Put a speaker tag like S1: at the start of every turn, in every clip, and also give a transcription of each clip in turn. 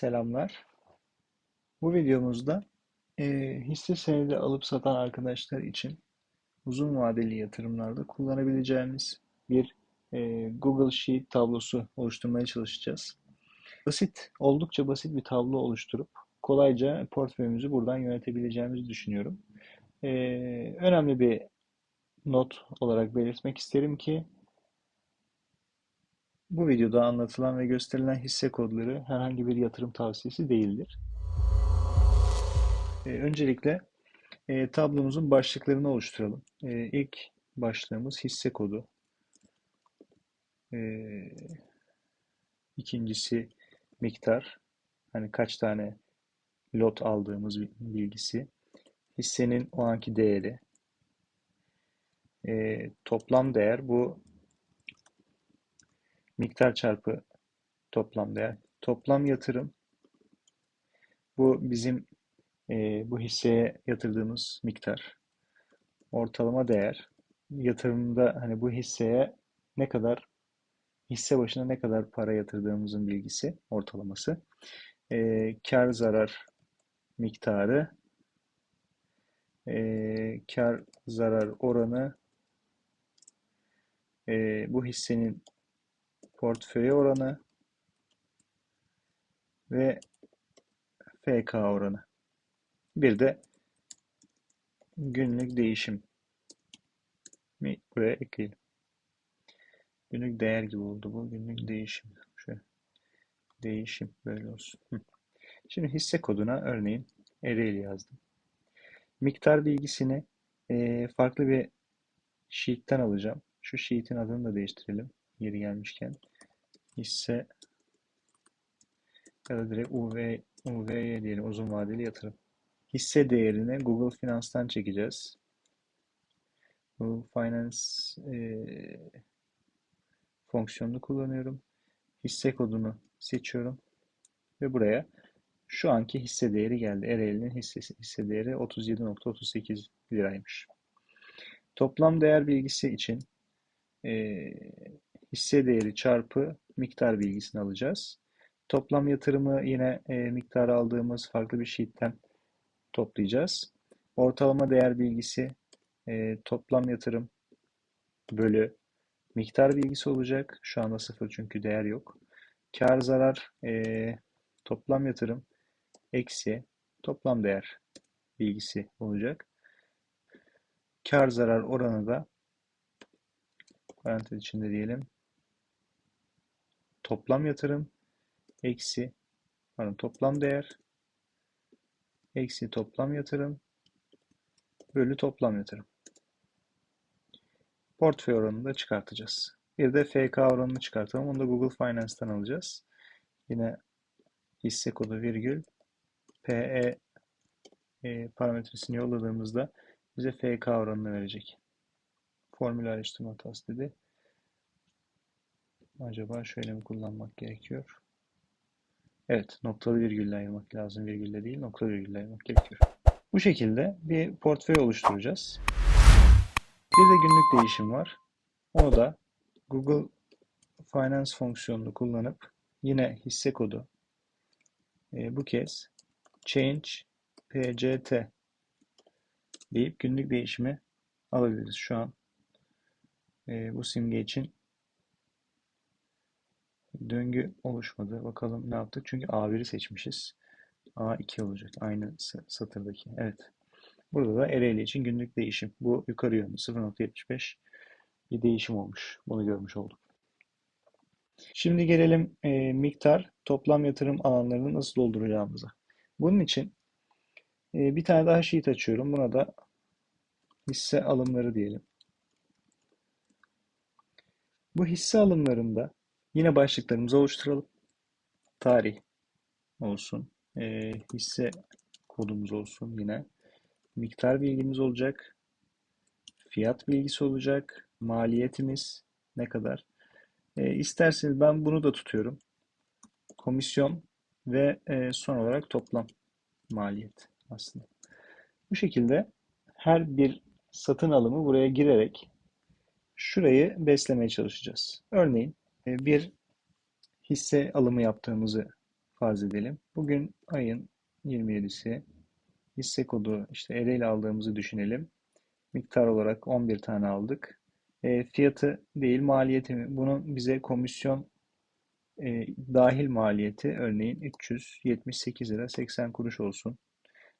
S1: Selamlar. Bu videomuzda e, hisse senedi alıp satan arkadaşlar için uzun vadeli yatırımlarda kullanabileceğimiz bir e, Google Sheet tablosu oluşturmaya çalışacağız. Basit, oldukça basit bir tablo oluşturup kolayca portföyümüzü buradan yönetebileceğimizi düşünüyorum. E, önemli bir not olarak belirtmek isterim ki bu videoda anlatılan ve gösterilen hisse kodları herhangi bir yatırım tavsiyesi değildir. Ee, öncelikle e, tablomuzun başlıklarını oluşturalım. E, ilk başlığımız hisse kodu. E, ikincisi miktar. Hani kaç tane lot aldığımız bilgisi. Hissenin o anki değeri. E, toplam değer bu miktar çarpı toplam değer. Toplam yatırım bu bizim e, bu hisseye yatırdığımız miktar. Ortalama değer yatırımda hani bu hisseye ne kadar hisse başına ne kadar para yatırdığımızın bilgisi ortalaması. E, kar zarar miktarı e, kar zarar oranı e, bu hissenin portföy oranı ve FK oranı. Bir de günlük değişim mi buraya ekleyelim. Günlük değer gibi oldu bu. Günlük değişim. Şöyle. Değişim böyle olsun. Şimdi hisse koduna örneğin Ereğli yazdım. Miktar bilgisini e, farklı bir sheet'ten alacağım. Şu sheet'in adını da değiştirelim. Yeri gelmişken hisse ya da direkt UV, UV'ye diyelim uzun vadeli yatırım. Hisse değerini Google Finans'tan çekeceğiz. Google Finance e, fonksiyonunu kullanıyorum. Hisse kodunu seçiyorum ve buraya şu anki hisse değeri geldi. Ereğli'nin hissesi, hisse değeri 37.38 liraymış. Toplam değer bilgisi için e, hisse değeri çarpı miktar bilgisini alacağız. Toplam yatırımı yine e, miktar aldığımız farklı bir sheet'ten toplayacağız. Ortalama değer bilgisi e, toplam yatırım bölü miktar bilgisi olacak. Şu anda sıfır çünkü değer yok. Kar zarar e, toplam yatırım eksi toplam değer bilgisi olacak. Kar zarar oranı da parantez içinde diyelim toplam yatırım eksi pardon toplam değer eksi toplam yatırım bölü toplam yatırım. Portföy oranını da çıkartacağız. Bir de FK oranını çıkartalım. Onu da Google Finance'tan alacağız. Yine hisse kodu virgül PE e, parametresini yolladığımızda bize FK oranını verecek. Formül araştırma hatası dedi. Acaba şöyle mi kullanmak gerekiyor? Evet, noktalı virgülle ayırmak lazım. Virgülle değil, noktalı virgülle ayırmak gerekiyor. Bu şekilde bir portföy oluşturacağız. Bir de günlük değişim var. Onu da Google Finance fonksiyonunu kullanıp yine hisse kodu e, bu kez change pct deyip günlük değişimi alabiliriz. Şu an e, bu simge için döngü oluşmadı. Bakalım ne yaptık? Çünkü A1'i seçmişiz. A2 olacak. Aynı satırdaki. Evet. Burada da Ereğli için günlük değişim. Bu yukarı yönlü 0.75 bir değişim olmuş. Bunu görmüş olduk. Şimdi gelelim e, miktar toplam yatırım alanlarını nasıl dolduracağımıza. Bunun için e, bir tane daha sheet açıyorum. Buna da hisse alımları diyelim. Bu hisse alımlarında Yine başlıklarımızı oluşturalım. Tarih olsun. E, hisse kodumuz olsun yine. Miktar bilgimiz olacak. Fiyat bilgisi olacak. Maliyetimiz ne kadar. E, isterseniz ben bunu da tutuyorum. Komisyon ve e, son olarak toplam maliyet aslında. Bu şekilde her bir satın alımı buraya girerek şurayı beslemeye çalışacağız. Örneğin bir hisse alımı yaptığımızı farz edelim. Bugün ayın 27'si. Hisse kodu işte Ereğli aldığımızı düşünelim. Miktar olarak 11 tane aldık. E, fiyatı değil maliyeti mi? Bunun bize komisyon e, dahil maliyeti örneğin 378 lira 80 kuruş olsun.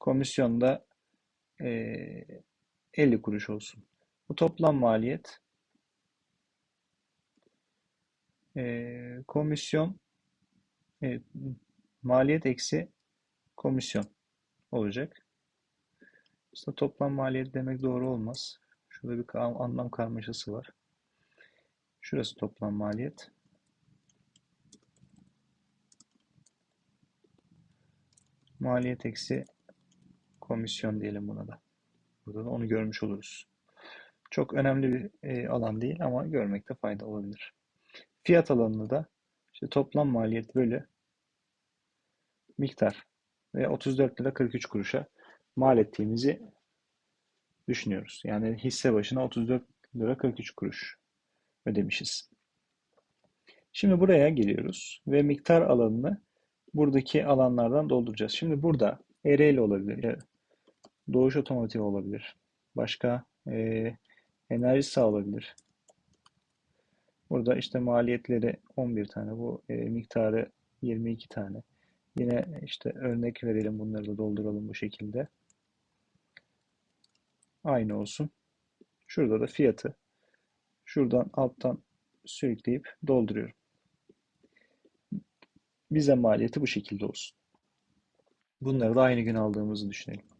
S1: Komisyon da e, 50 kuruş olsun. Bu toplam maliyet e, komisyon e, maliyet eksi komisyon olacak. İşte toplam maliyet demek doğru olmaz. Şurada bir anlam karmaşası var. Şurası toplam maliyet. Maliyet eksi komisyon diyelim buna da. Burada da onu görmüş oluruz. Çok önemli bir e, alan değil ama görmekte fayda olabilir. Fiyat alanını da işte toplam maliyet bölü miktar ve 34 lira 43 kuruşa mal ettiğimizi düşünüyoruz. Yani hisse başına 34 lira 43 kuruş ödemişiz. Şimdi buraya geliyoruz ve miktar alanını buradaki alanlardan dolduracağız. Şimdi burada Ereğli olabilir, Doğuş Otomotiv olabilir, başka e, enerji sağ olabilir. Burada işte maliyetleri 11 tane, bu e, miktarı 22 tane. Yine işte örnek verelim bunları da dolduralım bu şekilde. Aynı olsun. Şurada da fiyatı şuradan alttan sürükleyip dolduruyorum. Bize maliyeti bu şekilde olsun. Bunları da aynı gün aldığımızı düşünelim.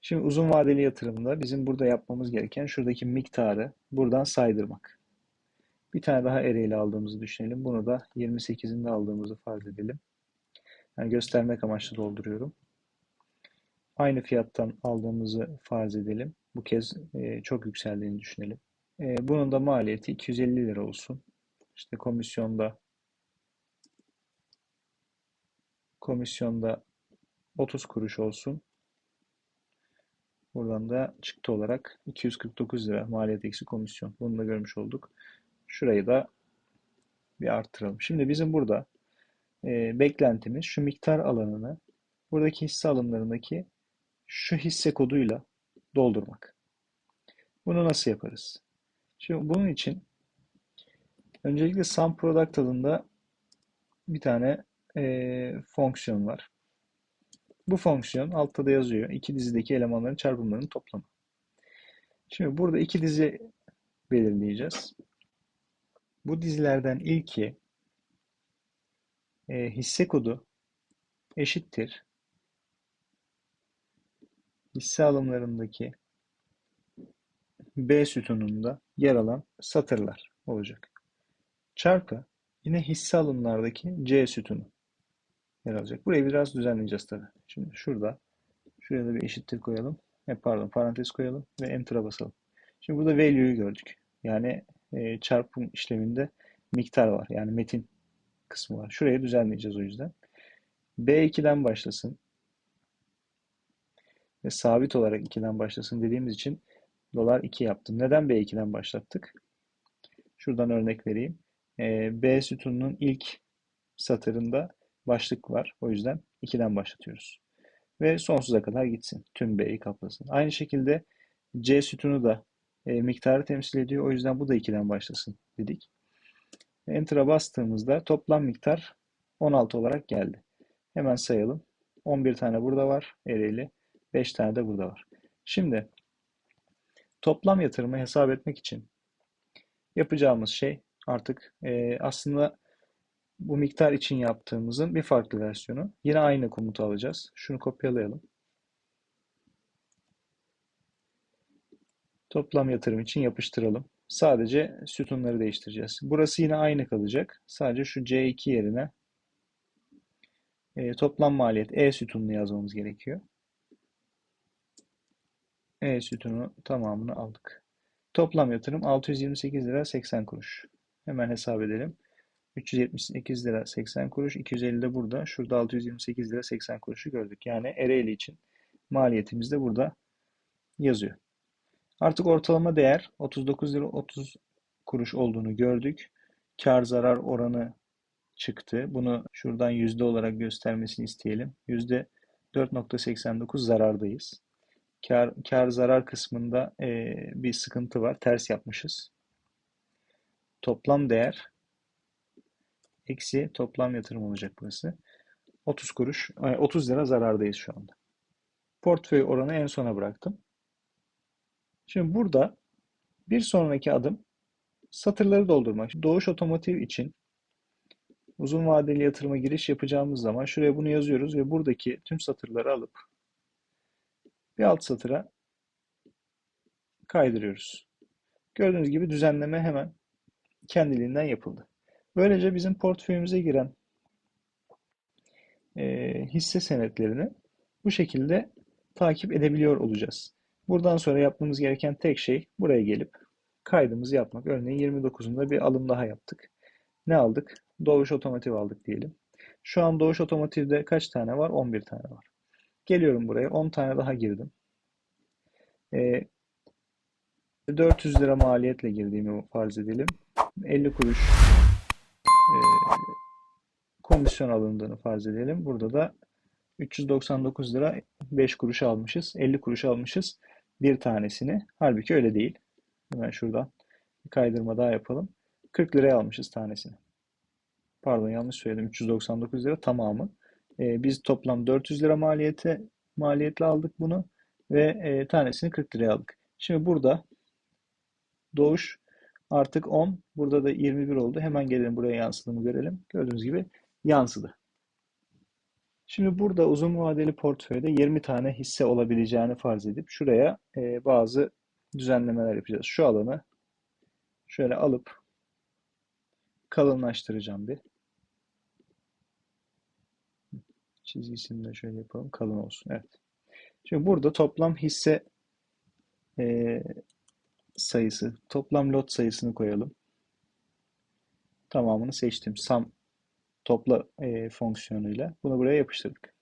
S1: Şimdi uzun vadeli yatırımda bizim burada yapmamız gereken şuradaki miktarı buradan saydırmak. Bir tane daha ereğli aldığımızı düşünelim. Bunu da 28'inde aldığımızı farz edelim. Yani göstermek amaçlı dolduruyorum. Aynı fiyattan aldığımızı farz edelim. Bu kez e, çok yükseldiğini düşünelim. E, bunun da maliyeti 250 lira olsun. İşte komisyonda komisyonda 30 kuruş olsun. Buradan da çıktı olarak 249 lira maliyet eksi komisyon. Bunu da görmüş olduk. Şurayı da bir arttıralım. Şimdi bizim burada e, beklentimiz şu miktar alanını buradaki hisse alımlarındaki şu hisse koduyla doldurmak. Bunu nasıl yaparız? Şimdi bunun için öncelikle sum product adında bir tane e, fonksiyon var. Bu fonksiyon altta da yazıyor. İki dizideki elemanların çarpımlarının toplamı. Şimdi burada iki dizi belirleyeceğiz. Bu dizilerden ilki e, hisse kodu eşittir hisse alımlarındaki B sütununda yer alan satırlar olacak. Çarpı yine hisse alımlardaki C sütunu yer alacak. Burayı biraz düzenleyeceğiz tabi. Şimdi şurada şuraya da bir eşittir koyalım. E, pardon parantez koyalım ve enter'a basalım. Şimdi burada value'yu gördük. Yani e, çarpım işleminde miktar var. Yani metin kısmı var. Şurayı düzenleyeceğiz o yüzden. B2'den başlasın. Ve sabit olarak 2'den başlasın dediğimiz için dolar 2 yaptım. Neden B2'den başlattık? Şuradan örnek vereyim. E, B sütununun ilk satırında başlık var. O yüzden 2'den başlatıyoruz. Ve sonsuza kadar gitsin. Tüm B'yi kaplasın. Aynı şekilde C sütunu da e, miktarı temsil ediyor. O yüzden bu da 2'den başlasın dedik. Enter'a bastığımızda toplam miktar 16 olarak geldi. Hemen sayalım. 11 tane burada var Ereğli. 5 tane de burada var. Şimdi toplam yatırımı hesap etmek için yapacağımız şey artık e, aslında bu miktar için yaptığımızın bir farklı versiyonu. Yine aynı komutu alacağız. Şunu kopyalayalım. Toplam yatırım için yapıştıralım. Sadece sütunları değiştireceğiz. Burası yine aynı kalacak. Sadece şu C2 yerine e, toplam maliyet E sütununu yazmamız gerekiyor. E sütunu tamamını aldık. Toplam yatırım 628 lira 80 kuruş. Hemen hesap edelim. 378 lira 80 kuruş. 250 de burada. Şurada 628 lira 80 kuruşu gördük. Yani Ereğli için maliyetimiz de burada yazıyor. Artık ortalama değer 39 lira 30 kuruş olduğunu gördük. Kar zarar oranı çıktı. Bunu şuradan yüzde olarak göstermesini isteyelim. Yüzde 4.89 zarardayız. Kar, kar zarar kısmında e, bir sıkıntı var. Ters yapmışız. Toplam değer eksi toplam yatırım olacak burası. 30 kuruş, ay, 30 lira zarardayız şu anda. Portföy oranı en sona bıraktım. Şimdi burada bir sonraki adım satırları doldurmak. Doğuş Otomotiv için uzun vadeli yatırıma giriş yapacağımız zaman şuraya bunu yazıyoruz ve buradaki tüm satırları alıp bir alt satıra kaydırıyoruz. Gördüğünüz gibi düzenleme hemen kendiliğinden yapıldı. Böylece bizim portföyümüze giren e, hisse senetlerini bu şekilde takip edebiliyor olacağız. Buradan sonra yapmamız gereken tek şey buraya gelip kaydımızı yapmak. Örneğin 29'unda bir alım daha yaptık. Ne aldık? Doğuş Otomotiv aldık diyelim. Şu an Doğuş Otomotiv'de kaç tane var? 11 tane var. Geliyorum buraya 10 tane daha girdim. E, 400 lira maliyetle girdiğimi farz edelim. 50 kuruş komisyon alındığını farz edelim. Burada da 399 lira 5 kuruş almışız. 50 kuruş almışız bir tanesini. Halbuki öyle değil. Hemen şuradan bir kaydırma daha yapalım. 40 liraya almışız tanesini. Pardon yanlış söyledim. 399 lira tamamı. Ee, biz toplam 400 lira maliyete maliyetle aldık bunu ve e, tanesini 40 liraya aldık. Şimdi burada doğuş artık 10. Burada da 21 oldu. Hemen gelelim buraya yansıdığını görelim. Gördüğünüz gibi yansıdı. Şimdi burada uzun vadeli portföyde 20 tane hisse olabileceğini farz edip şuraya e, bazı düzenlemeler yapacağız. Şu alanı şöyle alıp kalınlaştıracağım bir. Çizgisini de şöyle yapalım. Kalın olsun. Evet. Şimdi burada toplam hisse e, sayısı, toplam lot sayısını koyalım. Tamamını seçtim. Sum topla e, fonksiyonuyla bunu buraya yapıştırdık.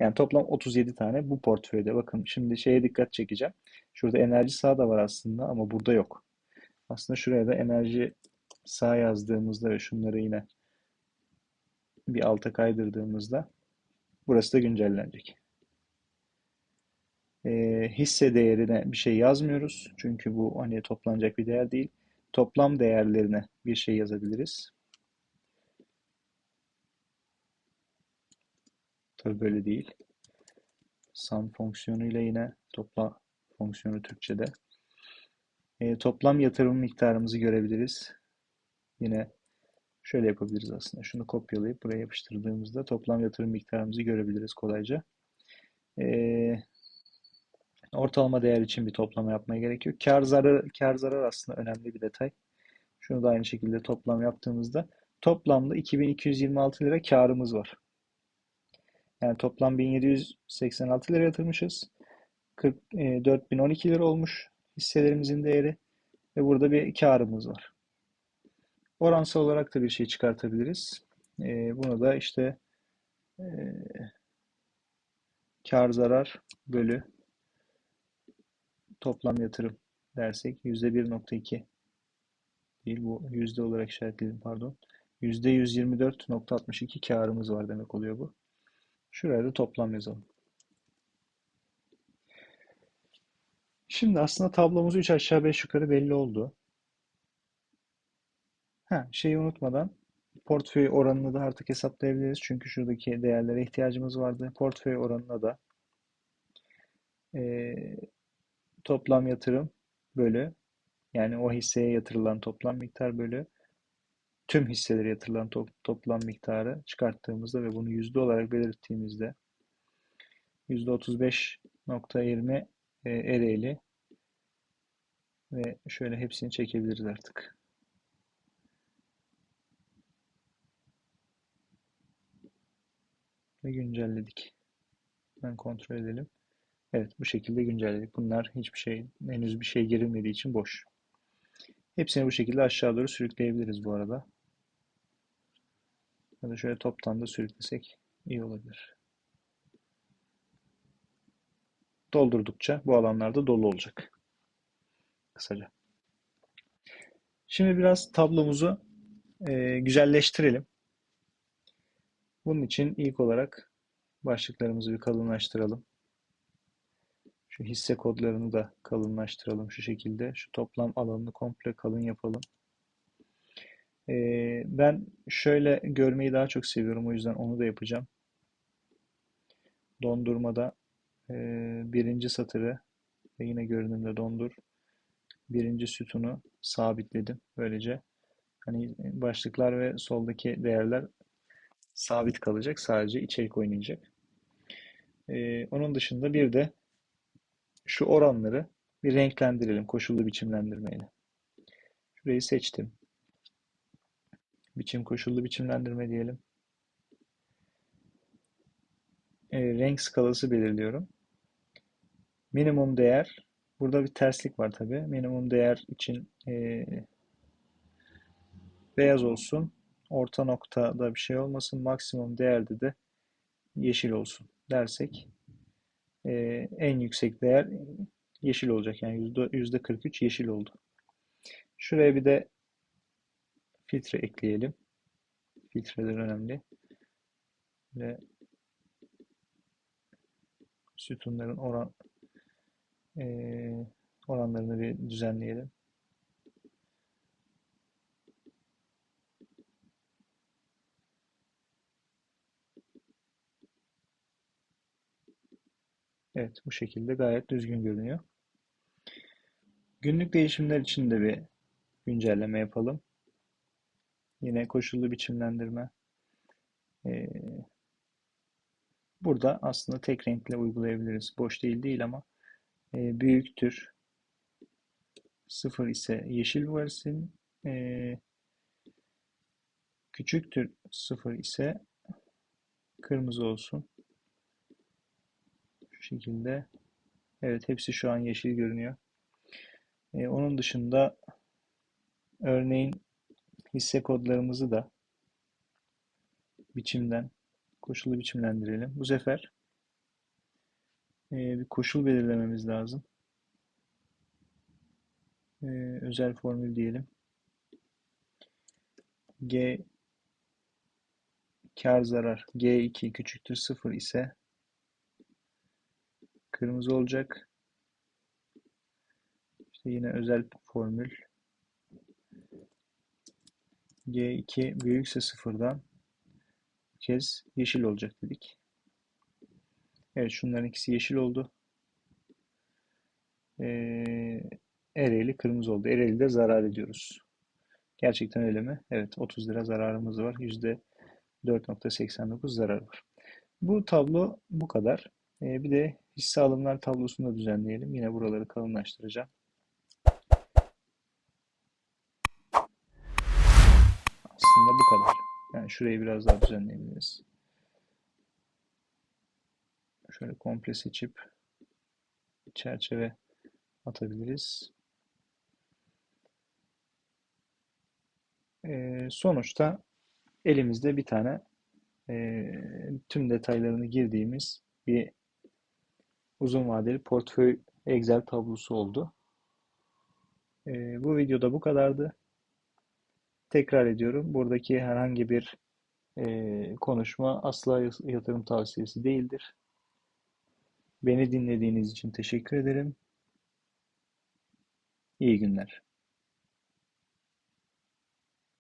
S1: Yani toplam 37 tane bu portföyde. Bakın şimdi şeye dikkat çekeceğim. Şurada enerji sağ da var aslında ama burada yok. Aslında şuraya da enerji sağ yazdığımızda ve şunları yine bir alta kaydırdığımızda burası da güncellenecek. E, hisse değerine bir şey yazmıyoruz. Çünkü bu hani toplanacak bir değer değil. Toplam değerlerine bir şey yazabiliriz. Tabii böyle değil. Sum fonksiyonuyla yine topla fonksiyonu Türkçe'de. E, toplam yatırım miktarımızı görebiliriz. Yine şöyle yapabiliriz aslında. Şunu kopyalayıp buraya yapıştırdığımızda toplam yatırım miktarımızı görebiliriz kolayca. E, ortalama değer için bir toplama yapmaya gerek yok. Kar zarar, kar zarar aslında önemli bir detay. Şunu da aynı şekilde toplam yaptığımızda toplamda 2226 lira karımız var. Yani toplam 1786 lira yatırmışız. 40, e, 4012 lira olmuş hisselerimizin değeri ve burada bir karımız var. Oransal olarak da bir şey çıkartabiliriz. E, bunu da işte e, kar zarar bölü toplam yatırım dersek %1.2 değil bu yüzde olarak işaretledim pardon. %124.62 karımız var demek oluyor bu. Şuraya da toplam yazalım. Şimdi aslında tablomuz 3 aşağı 5 yukarı belli oldu. Ha, şeyi unutmadan portföy oranını da artık hesaplayabiliriz. Çünkü şuradaki değerlere ihtiyacımız vardı. Portföy oranına da e, toplam yatırım bölü yani o hisseye yatırılan toplam miktar bölü tüm hisselere yatırılan to toplam miktarı çıkarttığımızda ve bunu yüzde olarak belirttiğimizde %35.20 e, Ereğli ve şöyle hepsini çekebiliriz artık. Ve güncelledik. Ben kontrol edelim. Evet bu şekilde güncelledik. Bunlar hiçbir şey, henüz bir şey girilmediği için boş. Hepsini bu şekilde aşağı doğru sürükleyebiliriz bu arada. Ya da şöyle toptan da sürüklesek iyi olabilir. Doldurdukça bu alanlarda dolu olacak. Kısaca. Şimdi biraz tablomuzu e, güzelleştirelim. Bunun için ilk olarak başlıklarımızı bir kalınlaştıralım. Şu hisse kodlarını da kalınlaştıralım şu şekilde. Şu toplam alanını komple kalın yapalım. Ee, ben şöyle görmeyi daha çok seviyorum. O yüzden onu da yapacağım. Dondurmada e, birinci satırı ve yine görünümde dondur. Birinci sütunu sabitledim. Böylece hani başlıklar ve soldaki değerler sabit kalacak. Sadece içerik oynayacak. Ee, onun dışında bir de şu oranları bir renklendirelim koşullu biçimlendirmeyle. Şurayı seçtim. Biçim koşullu biçimlendirme diyelim. E, renk skalası belirliyorum. Minimum değer. Burada bir terslik var tabi. Minimum değer için e, beyaz olsun. Orta noktada bir şey olmasın. Maksimum değerde de yeşil olsun dersek e, en yüksek değer yeşil olacak. Yani yüzde, yüzde 43 yeşil oldu. Şuraya bir de filtre ekleyelim. Filtreler önemli. Ve sütunların oran e, oranlarını bir düzenleyelim. Evet bu şekilde gayet düzgün görünüyor. Günlük değişimler için de bir güncelleme yapalım. Yine koşullu biçimlendirme. Ee, burada aslında tek renkle uygulayabiliriz. Boş değil değil ama e, büyüktür. Sıfır ise yeşil versin. E, küçüktür sıfır ise kırmızı olsun. Şekilde. Evet hepsi şu an yeşil görünüyor. E, onun dışında örneğin hisse kodlarımızı da biçimden koşulu biçimlendirelim. Bu sefer e, bir koşul belirlememiz lazım. E, özel formül diyelim. G kar zarar G2 küçüktür 0 ise kırmızı olacak. İşte yine özel formül G2 büyükse sıfırdan kez yeşil olacak dedik. Evet şunların ikisi yeşil oldu. Ee, Ereğli kırmızı oldu. Ereğli de zarar ediyoruz. Gerçekten öyle mi? Evet 30 lira zararımız var. %4.89 zarar var. Bu tablo bu kadar. Ee, bir de hisse alımlar tablosunu da düzenleyelim. Yine buraları kalınlaştıracağım. Aslında bu kadar. Yani şurayı biraz daha düzenleyebiliriz. Şöyle komple seçip çerçeve atabiliriz. Ee, sonuçta elimizde bir tane e, tüm detaylarını girdiğimiz bir uzun vadeli portföy Excel tablosu oldu. Ee, bu videoda bu kadardı. Tekrar ediyorum. Buradaki herhangi bir e, konuşma asla yatırım tavsiyesi değildir. Beni dinlediğiniz için teşekkür ederim. İyi günler.